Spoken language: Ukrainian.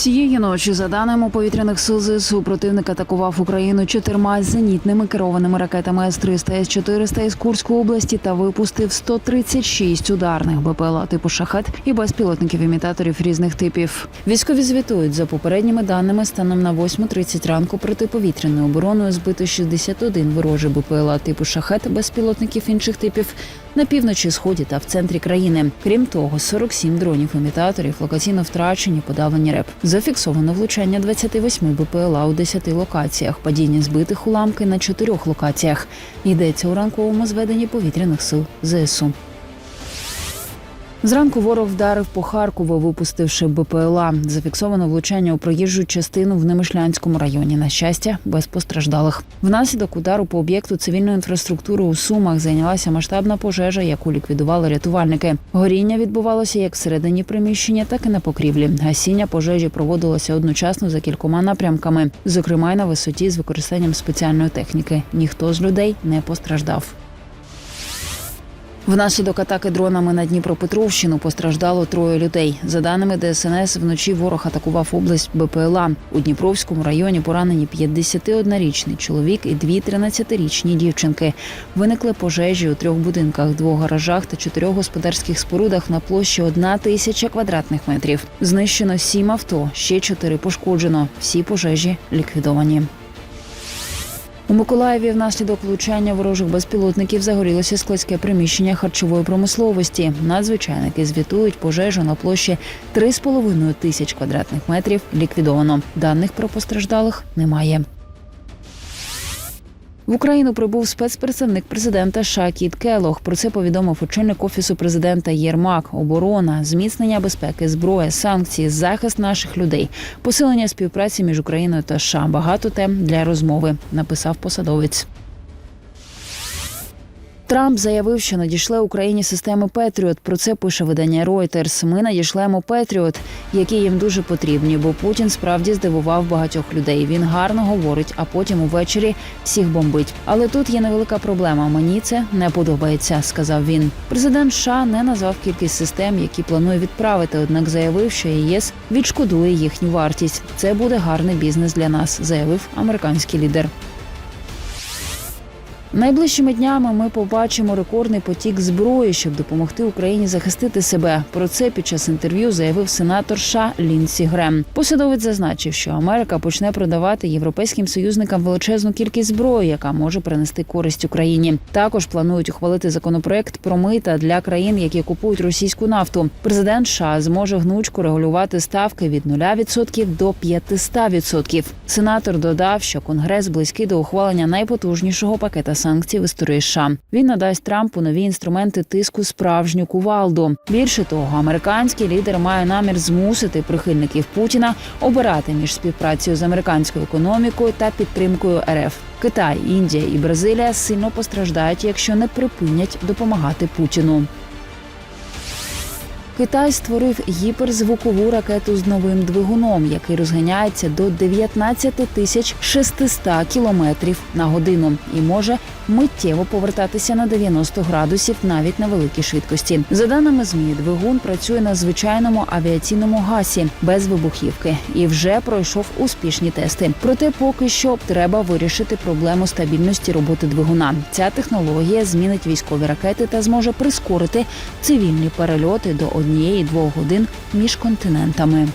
Цієї ночі, за даними повітряних сил ЗСУ, противник атакував Україну чотирма зенітними керованими ракетами С-300, С-400 із Курської області та випустив 136 ударних БПЛА типу шахет і безпілотників імітаторів різних типів. Військові звітують за попередніми даними станом на 8.30 ранку протиповітряною обороною збито 61 ворожий БПЛА типу шахет безпілотників інших типів на півночі, сході та в центрі країни. Крім того, 47 дронів імітаторів локаційно втрачені, подавлені РЕП. Зафіксовано влучання 28 БПЛА у 10 локаціях, падіння збитих уламки на 4 локаціях. Йдеться у ранковому зведенні повітряних сил ЗСУ. Зранку ворог вдарив по Харкову, випустивши БПЛА. Зафіксовано влучання у проїжджу частину в Немишлянському районі. На щастя, без постраждалих. Внаслідок удару по об'єкту цивільної інфраструктури у Сумах зайнялася масштабна пожежа, яку ліквідували рятувальники. Горіння відбувалося як всередині приміщення, так і на покрівлі. Гасіння пожежі проводилося одночасно за кількома напрямками, зокрема й на висоті з використанням спеціальної техніки. Ніхто з людей не постраждав. Внаслідок атаки дронами на Дніпропетровщину постраждало троє людей. За даними ДСНС, вночі ворог атакував область БПЛА. У Дніпровському районі поранені 51-річний чоловік і дві 13-річні дівчинки. Виникли пожежі у трьох будинках, двох гаражах та чотирьох господарських спорудах на площі одна тисяча квадратних метрів. Знищено сім авто, ще чотири пошкоджено. Всі пожежі ліквідовані. У Миколаєві внаслідок влучання ворожих безпілотників загорілося складське приміщення харчової промисловості. Надзвичайники звітують пожежу на площі 3,5 тисяч квадратних метрів. Ліквідовано. Даних про постраждалих немає. В Україну прибув спецпредставник президента США Кіт Келох. Про це повідомив очільник офісу президента Єрмак. Оборона, зміцнення безпеки, зброя, санкції, захист наших людей, посилення співпраці між Україною та США. Багато тем для розмови. Написав посадовець. Трамп заявив, що надійшле Україні системи Петріот. Про це пише видання Reuters. Ми надішлемо Петріот, які їм дуже потрібні, бо Путін справді здивував багатьох людей. Він гарно говорить, а потім увечері всіх бомбить. Але тут є невелика проблема. Мені це не подобається, сказав він. Президент США не назвав кількість систем, які планує відправити. Однак заявив, що ЄС відшкодує їхню вартість. Це буде гарний бізнес для нас, заявив американський лідер. Найближчими днями ми побачимо рекордний потік зброї, щоб допомогти Україні захистити себе. Про це під час інтерв'ю заявив сенатор США Лінсі Грем. Посадовець зазначив, що Америка почне продавати європейським союзникам величезну кількість зброї, яка може принести користь Україні. Також планують ухвалити законопроект про мита для країн, які купують російську нафту. Президент США зможе гнучко регулювати ставки від 0% до 500%. Сенатор додав, що конгрес близький до ухвалення найпотужнішого пакета санкцій в історії США. Він надасть Трампу нові інструменти тиску справжню кувалду. Більше того, американський лідер має намір змусити прихильників Путіна обирати між співпрацею з американською економікою та підтримкою РФ. Китай, Індія і Бразилія сильно постраждають, якщо не припинять допомагати Путіну. Китай створив гіперзвукову ракету з новим двигуном, який розганяється до 19 тисяч 600 кілометрів на годину і може миттєво повертатися на 90 градусів навіть на великій швидкості. За даними змі, двигун працює на звичайному авіаційному гасі без вибухівки і вже пройшов успішні тести. Проте поки що треба вирішити проблему стабільності роботи двигуна. Ця технологія змінить військові ракети та зможе прискорити цивільні перельоти до однієї-двох годин між континентами.